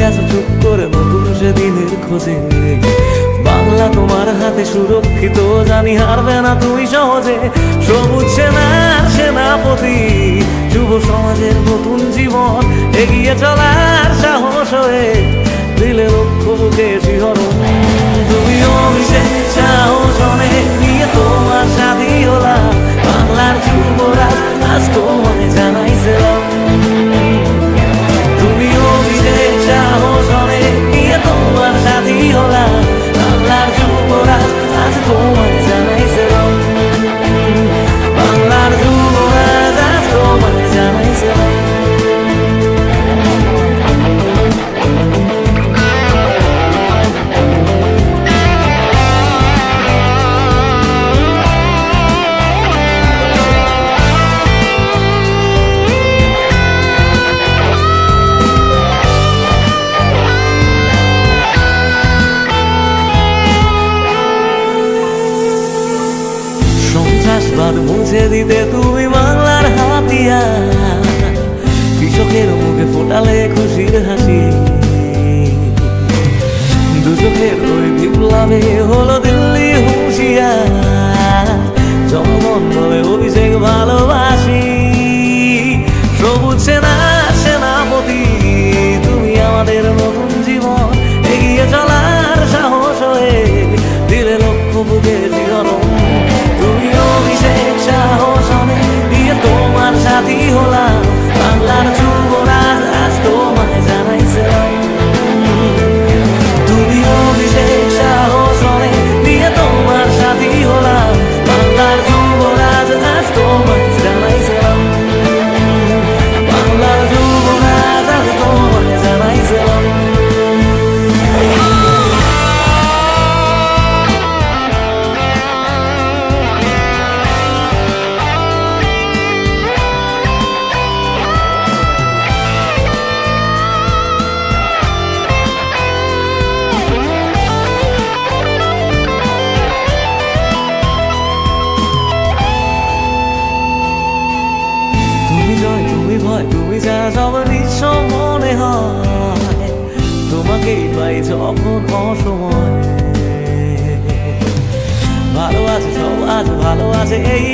গেছো চুপ করে নতুন সেদিনের খোঁজে। বাংলা তোমার হাতে সুরক্ষিত, জানি হারবে না তুমি সহজে। সবুজ সেনার সেনাপতি, যুব সমাজের নতুন জীবন, এগিয়ে চলার সাহস হয়ে দিলে লক্ষ্য বুকে শিহরণ। সন্ত্রাসবাদ মুছে দিতে তুমি বাংলার হাতিয়া কৃষকের মুখে ফোটালে খুশির হাসি। দুচোখের ওই বিপ্লবে হলো তুমি যা সব নিঃস্ব মনে হয়। তোমাকেই পাই যখন অসময়। ভালো আছে, সব আজ ভালো আছে, এই